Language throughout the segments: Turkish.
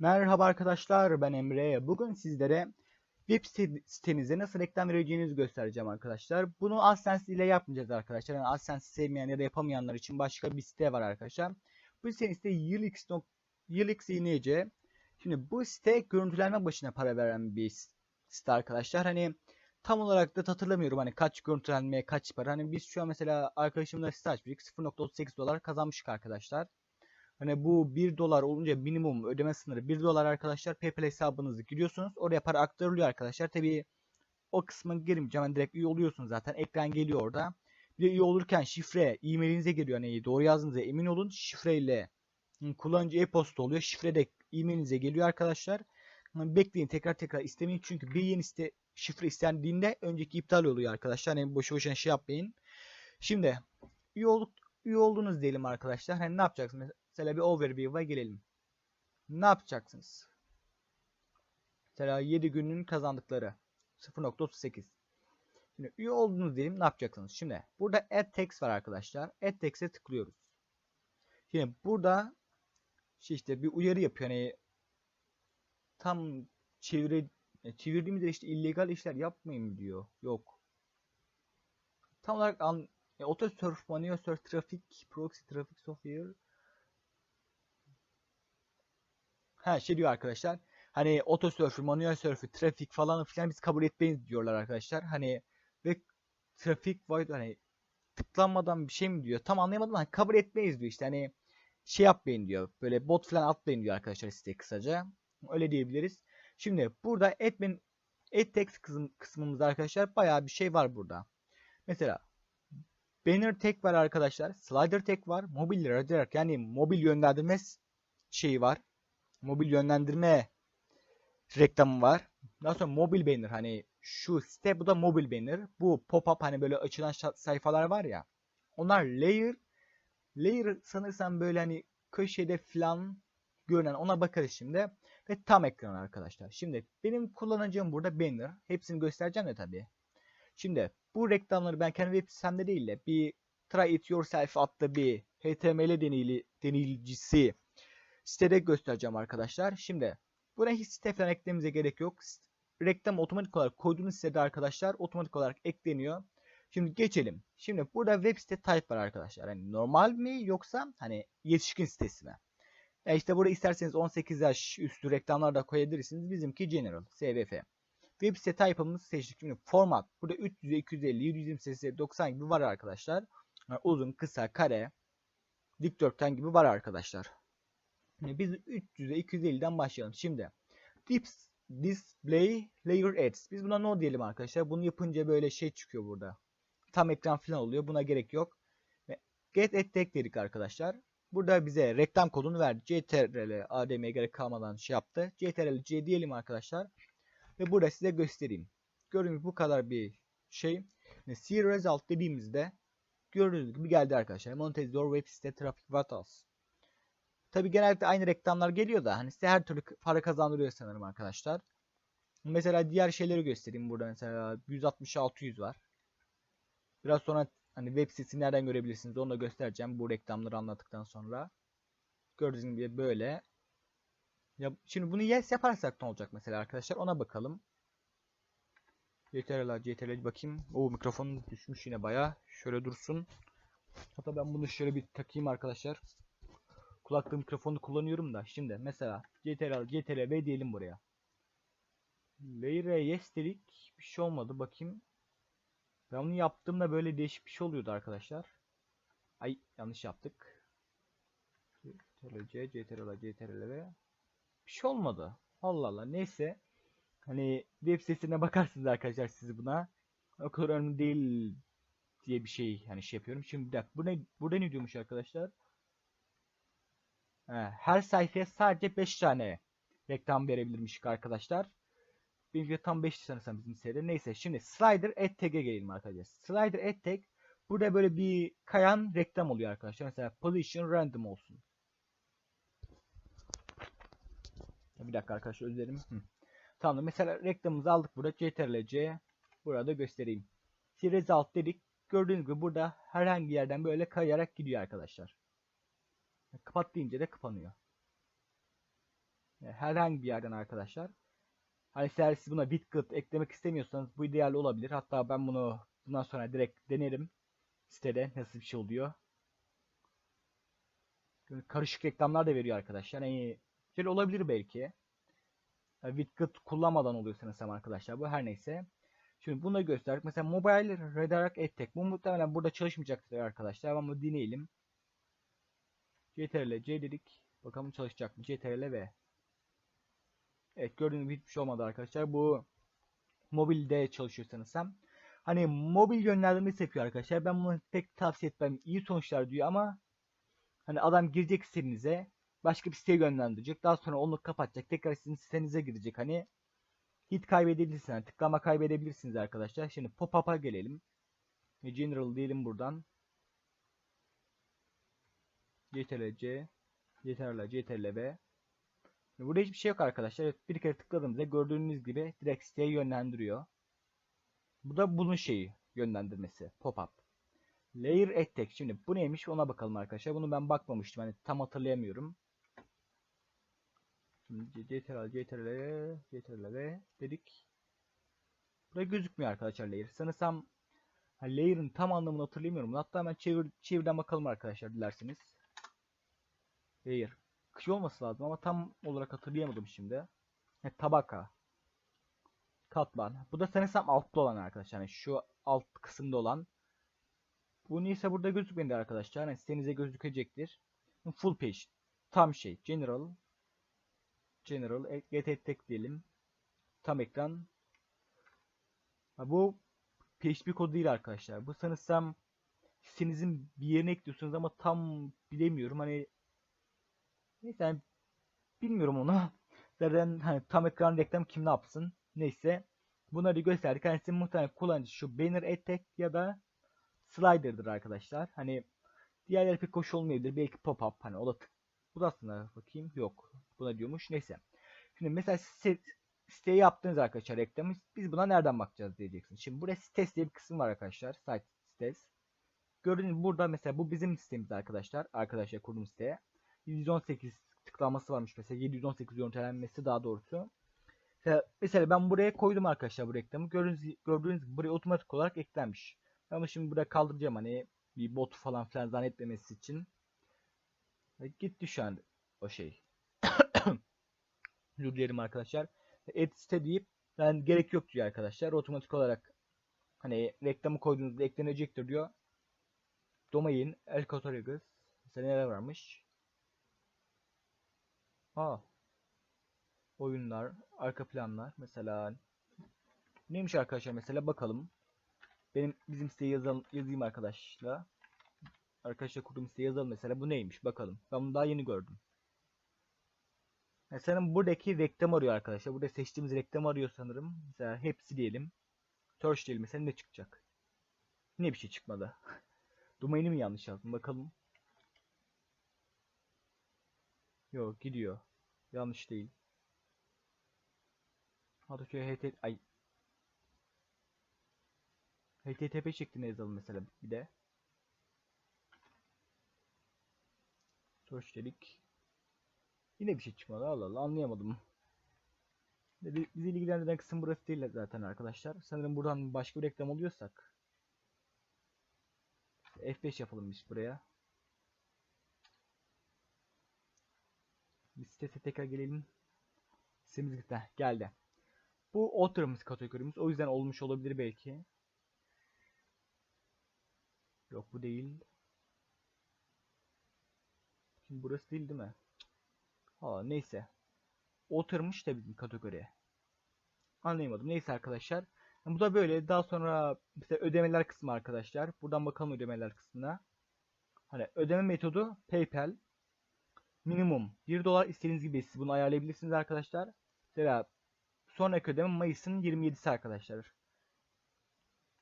Merhaba arkadaşlar ben Emre. Bugün sizlere web site- sitenize nasıl reklam vereceğinizi göstereceğim arkadaşlar. Bunu AdSense ile yapmayacağız arkadaşlar. Yani AdSense sevmeyen ya da yapamayanlar için başka bir site var arkadaşlar. Bu sitenin Yılx. Yılx İğneci. Şimdi bu site görüntülenme başına para veren bir site arkadaşlar. Hani tam olarak da hatırlamıyorum hani kaç görüntülenmeye kaç para. Hani biz şu an mesela arkadaşımla site açmıştık. 0.38 dolar kazanmıştık arkadaşlar. Hani bu 1 dolar olunca minimum ödeme sınırı 1 dolar arkadaşlar. PayPal hesabınızı giriyorsunuz. Oraya para aktarılıyor arkadaşlar. Tabii o kısma girmeyeceğim. Yani direkt üye oluyorsunuz zaten. Ekran geliyor orada. Bir de üye olurken şifre e-mailinize geliyor. Hani doğru yazdığınıza emin olun. Şifreyle kullanıcı e-posta oluyor. Şifre de e-mailinize geliyor arkadaşlar. Bekleyin tekrar tekrar istemeyin. Çünkü bir yeni site şifre istendiğinde önceki iptal oluyor arkadaşlar. Hani boşu boşuna şey yapmayın. Şimdi üye olduk üye oldunuz diyelim arkadaşlar. Hani ne yapacaksınız? Mesela bir overview'a gelelim. Ne yapacaksınız? Mesela 7 günün kazandıkları 0.38. Şimdi üye oldunuz diyelim ne yapacaksınız? Şimdi burada add text var arkadaşlar. Add text'e tıklıyoruz. Şimdi burada şey işte bir uyarı yapıyor. Hani tam çevire e, çevirdiğimizde işte illegal işler yapmayın diyor. Yok. Tam olarak an e, Autosurf, Manual Surf, Traffic, Proxy Traffic Software Ha şey diyor arkadaşlar. Hani otosörfü, manuel sörfü, trafik falan filan biz kabul etmeyiz diyorlar arkadaşlar. Hani ve trafik void hani tıklanmadan bir şey mi diyor? Tam anlayamadım ama kabul etmeyiz diyor işte. Hani şey yapmayın diyor. Böyle bot falan atmayın diyor arkadaşlar siteye kısaca. Öyle diyebiliriz. Şimdi burada admin add text kısım, kısmımızda arkadaşlar bayağı bir şey var burada. Mesela banner tag var arkadaşlar. Slider tag var. Mobil radar yani mobil yönlendirme şeyi var mobil yönlendirme reklamı var. Daha sonra mobil banner hani şu site bu da mobil banner. Bu pop-up hani böyle açılan sayfalar var ya. Onlar layer. Layer sanırsam böyle hani köşede falan görünen ona bakarız şimdi. Ve tam ekran arkadaşlar. Şimdi benim kullanacağım burada banner. Hepsini göstereceğim de tabii. Şimdi bu reklamları ben kendi web sitemde değil de bir Try It Yourself adlı bir HTML deneyli, deneyicisi sitede göstereceğim arkadaşlar. Şimdi buraya hiç site falan eklememize gerek yok. Reklam otomatik olarak koyduğunuz sitede arkadaşlar otomatik olarak ekleniyor. Şimdi geçelim. Şimdi burada web site type var arkadaşlar. Hani normal mi yoksa hani yetişkin sitesi mi? E işte burada isterseniz 18 yaş üstü reklamlar da koyabilirsiniz. Bizimki general, SVF. Web site type'ımızı seçtik. Şimdi format. Burada 300, 250, 720, 90 gibi var arkadaşlar. Yani uzun, kısa, kare, dikdörtgen gibi var arkadaşlar. Şimdi Biz 300'e 250'den başlayalım. Şimdi Dips, Display Layer Ads. Biz buna no diyelim arkadaşlar. Bunu yapınca böyle şey çıkıyor burada. Tam ekran falan oluyor. Buna gerek yok. Get Ad Tag dedik arkadaşlar. Burada bize reklam kodunu verdi. CTRL ADM'ye gerek kalmadan şey yaptı. CTRL C diyelim arkadaşlar. Ve burada size göstereyim. Gördüğünüz bu kadar bir şey. See Result dediğimizde gördüğünüz gibi geldi arkadaşlar. Monetize web site traffic what else? Tabi genellikle aynı reklamlar geliyor da hani size her türlü para kazandırıyor sanırım arkadaşlar. Mesela diğer şeyleri göstereyim burada mesela 160-600 var. Biraz sonra hani web sitesini nereden görebilirsiniz onu da göstereceğim bu reklamları anlattıktan sonra. Gördüğünüz gibi böyle. Ya şimdi bunu yes yaparsak ne olacak mesela arkadaşlar ona bakalım. CTRL CTRL bakayım. O mikrofon düşmüş yine baya. Şöyle dursun. Hatta ben bunu şöyle bir takayım arkadaşlar kulaklığı mikrofonu kullanıyorum da şimdi mesela CTRL CTRL diyelim buraya. Layer'e yes dedik. Bir şey olmadı. Bakayım. Ben onu yaptığımda böyle değişik bir şey oluyordu arkadaşlar. Ay yanlış yaptık. CTRL C, CTRL CTRL V. Bir şey olmadı. Allah Allah. Neyse. Hani web sitesine bakarsınız arkadaşlar siz buna. O kadar önemli değil diye bir şey hani şey yapıyorum. Şimdi bir dakika. Bu ne, burada ne diyormuş arkadaşlar? He, her sayfaya sadece 5 tane reklam verebilirmiş arkadaşlar. Benimki tam 5 sanırsam bizim sitede. Neyse şimdi slider ad tag'e gelelim arkadaşlar. Slider ad tag burada böyle bir kayan reklam oluyor arkadaşlar. Mesela position random olsun. Bir dakika arkadaşlar özür. Tamam mesela reklamımızı aldık burada. CTRL C burada göstereyim. Result dedik. Gördüğünüz gibi burada herhangi yerden böyle kayarak gidiyor arkadaşlar. Kapat deyince de kapanıyor. Herhangi bir yerden arkadaşlar. Hani eğer siz buna Bitget eklemek istemiyorsanız bu ideal olabilir. Hatta ben bunu bundan sonra direkt denerim. Sitede nasıl bir şey oluyor. Karışık reklamlar da veriyor arkadaşlar. Yani güzel olabilir belki. Widget kullanmadan oluyor sanırsam arkadaşlar. Bu her neyse. Şimdi bunu da gösterdik. Mesela Mobile Redirect Edtech. Bu muhtemelen burada çalışmayacaktır arkadaşlar. Ama deneyelim. CTRL C dedik. Bakalım çalışacak mı? CTRL V. Evet gördüğünüz gibi hiçbir şey olmadı arkadaşlar. Bu mobilde çalışıyor sanırsam. Hani mobil yönlendirmesi yapıyor arkadaşlar. Ben bunu pek tavsiye etmem. İyi sonuçlar diyor ama hani adam girecek sitenize başka bir siteye yönlendirecek. Daha sonra onu kapatacak. Tekrar sizin sitenize girecek. Hani hit kaybedebilirsiniz. Yani tıklama kaybedebilirsiniz arkadaşlar. Şimdi pop-up'a gelelim. General diyelim buradan. CTRL C CTRL CTRL V Burada hiçbir şey yok arkadaşlar. Bir kere tıkladığımızda gördüğünüz gibi direkt siteye yönlendiriyor. Bu da bunun şeyi yönlendirmesi. Pop-up. Layer Attack. Şimdi bu neymiş ona bakalım arkadaşlar. Bunu ben bakmamıştım. Hani tam hatırlayamıyorum. Şimdi CTRL, CTRL, CTRL V dedik. Burada gözükmüyor arkadaşlar layer. Sanırsam ha, layer'ın tam anlamını hatırlayamıyorum. Hatta hemen çevir, çevirden bakalım arkadaşlar dilerseniz. Layer. Kış olması lazım ama tam olarak hatırlayamadım şimdi. He, tabaka. Katman. Bu da sanırsam altta olan arkadaşlar. Yani şu alt kısımda olan. Bu neyse burada gözükmedi arkadaşlar. Yani sitenize gözükecektir. Full page. Tam şey. General. General. e, Get tek diyelim. Tam ekran. Ha, bu PHP kodu değil arkadaşlar. Bu sanırsam sitenizin bir yerine ekliyorsunuz ama tam bilemiyorum. Hani neyse yani bilmiyorum onu. Zaten hani tam ekran reklam kim ne yapsın. Neyse. Bunları gösterdik. Hani sizin muhtemelen kullanıcı şu banner attack ya da slider'dır arkadaşlar. Hani diğerleri pek hoş olmayabilir. Belki pop-up hani o da bu da aslında bakayım yok. Buna diyormuş. Neyse. Şimdi mesela site, siteye yaptığınız arkadaşlar reklamı biz buna nereden bakacağız diyeceksin. Şimdi buraya stes diye bir kısım var arkadaşlar. Site stes. Gördüğünüz burada mesela bu bizim sitemiz arkadaşlar. Arkadaşlar kurduğum siteye. 118 tıklaması varmış mesela 718 görüntülenmesi daha doğrusu. Mesela, ben buraya koydum arkadaşlar bu reklamı. Gördüğünüz, gördüğünüz gibi buraya otomatik olarak eklenmiş. Ama şimdi buraya kaldıracağım hani bir bot falan filan zannetmemesi için. Gitti şu an o şey. Dur diyelim arkadaşlar. Add site deyip yani gerek yok diyor arkadaşlar. Otomatik olarak hani reklamı koyduğunuzda eklenecektir diyor. Domain, El Cotorigas. Mesela neler varmış? Aa. Oyunlar, arka planlar. Mesela neymiş arkadaşlar mesela bakalım. Benim bizim siteye yazalım, yazayım arkadaşlar. Arkadaşlar kurduğum siteye yazalım mesela. Bu neymiş bakalım. Ben bunu daha yeni gördüm. Mesela buradaki reklam arıyor arkadaşlar. Burada seçtiğimiz reklam arıyor sanırım. Mesela hepsi diyelim. Search diyelim mesela ne çıkacak? Ne bir şey çıkmadı. Domaini mi yanlış yazdım bakalım. Yok gidiyor. Yanlış değil. Hatta şöyle HT ay HTTP şeklinde yazalım mesela bir de. Search dedik. Yine bir şey çıkmadı. Allah Allah anlayamadım. Bizi ilgilendiren kısım burası değil zaten arkadaşlar. Sanırım buradan başka bir reklam oluyorsak. F5 yapalım biz buraya. Bir sitese tekrar gelelim. Sitemiz gitti. Geldi. Bu author'ımız kategorimiz. O yüzden olmuş olabilir belki. Yok bu değil. Şimdi burası değil değil mi? Ha neyse. Oturmuş da bizim kategoriye. Anlayamadım. Neyse arkadaşlar. Bu da böyle. Daha sonra mesela ödemeler kısmı arkadaşlar. Buradan bakalım ödemeler kısmına. Hani ödeme metodu PayPal. Minimum 1 dolar istediğiniz gibi siz bunu ayarlayabilirsiniz arkadaşlar. Mesela sonraki ödeme Mayıs'ın 27'si arkadaşlar.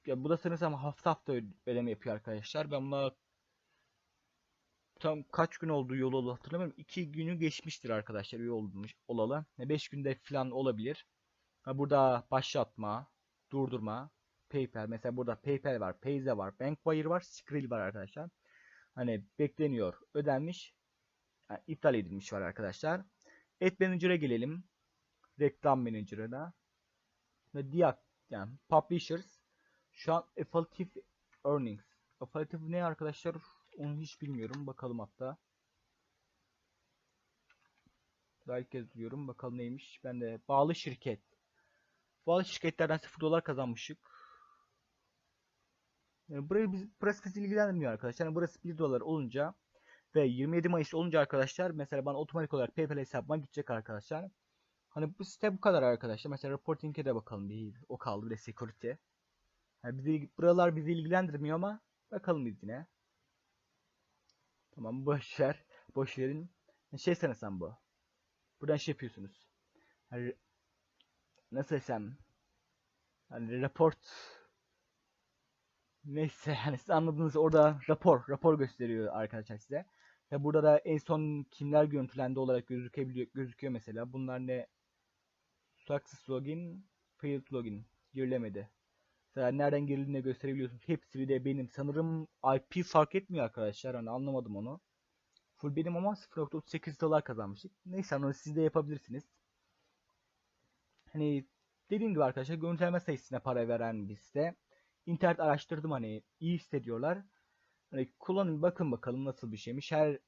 Ya bu da sanırsam hafta hafta ödeme yapıyor arkadaşlar. Ben buna tam kaç gün olduğu yol oldu hatırlamıyorum. 2 günü geçmiştir arkadaşlar üye olmuş olalı. 5 günde falan olabilir. Ha, burada başlatma, durdurma, PayPal. Mesela burada PayPal var, Payze var, Bankwire var, Skrill var arkadaşlar. Hani bekleniyor, ödenmiş, yani iptal edilmiş var arkadaşlar. Ad Manager'a gelelim. Reklam Manager'ına. Ve diğer yani Publishers. Şu an Affiliative Earnings. Affiliative ne arkadaşlar? Onu hiç bilmiyorum. Bakalım hatta. Daha ilk kez duyuyorum. Bakalım neymiş. Ben de bağlı şirket. Bağlı şirketlerden 0 dolar kazanmışık. Yani burayı biz, burası bizi ilgilendirmiyor arkadaşlar. Yani burası 1 dolar olunca ve 27 Mayıs olunca arkadaşlar mesela bana otomatik olarak PayPal hesabıma gidecek arkadaşlar. Hani bu site bu kadar arkadaşlar. Mesela reporting'e de bakalım bir o kaldı bir de security. Yani bizi, buralar bizi ilgilendirmiyor ama bakalım biz yine. Tamam boş ver. Boş verin. Şey sanırsam bu. Buradan şey yapıyorsunuz. Hani nasıl desem hani report neyse hani siz anladınız orada rapor rapor gösteriyor arkadaşlar size. Ve burada da en son kimler görüntülendi olarak gözükebiliyor gözüküyor mesela. Bunlar ne? Success login, failed login girilemedi. Mesela nereden girildiğini gösterebiliyorsunuz. Hepsi bir de benim. Sanırım IP fark etmiyor arkadaşlar. Hani anlamadım onu. Full benim ama 0.38 dolar kazanmıştık. Neyse onu siz de yapabilirsiniz. Hani dediğim gibi arkadaşlar görüntüleme sayısına para veren bir site. İnternet araştırdım hani iyi site diyorlar. Hani kullanın bakın bakalım nasıl bir şeymiş. Her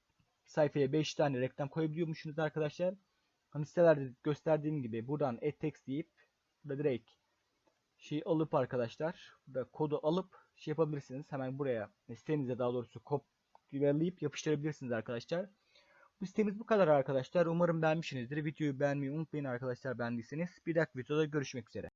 sayfaya 5 tane reklam koyabiliyormuşsunuz arkadaşlar. Hani sitelerde gösterdiğim gibi buradan add text deyip burada direkt şey alıp arkadaşlar burada kodu alıp şey yapabilirsiniz. Hemen buraya sitenize daha doğrusu kopyalayıp yapıştırabilirsiniz arkadaşlar. Bu sitemiz bu kadar arkadaşlar. Umarım beğenmişsinizdir. Videoyu beğenmeyi unutmayın arkadaşlar beğendiyseniz. Bir dahaki videoda görüşmek üzere.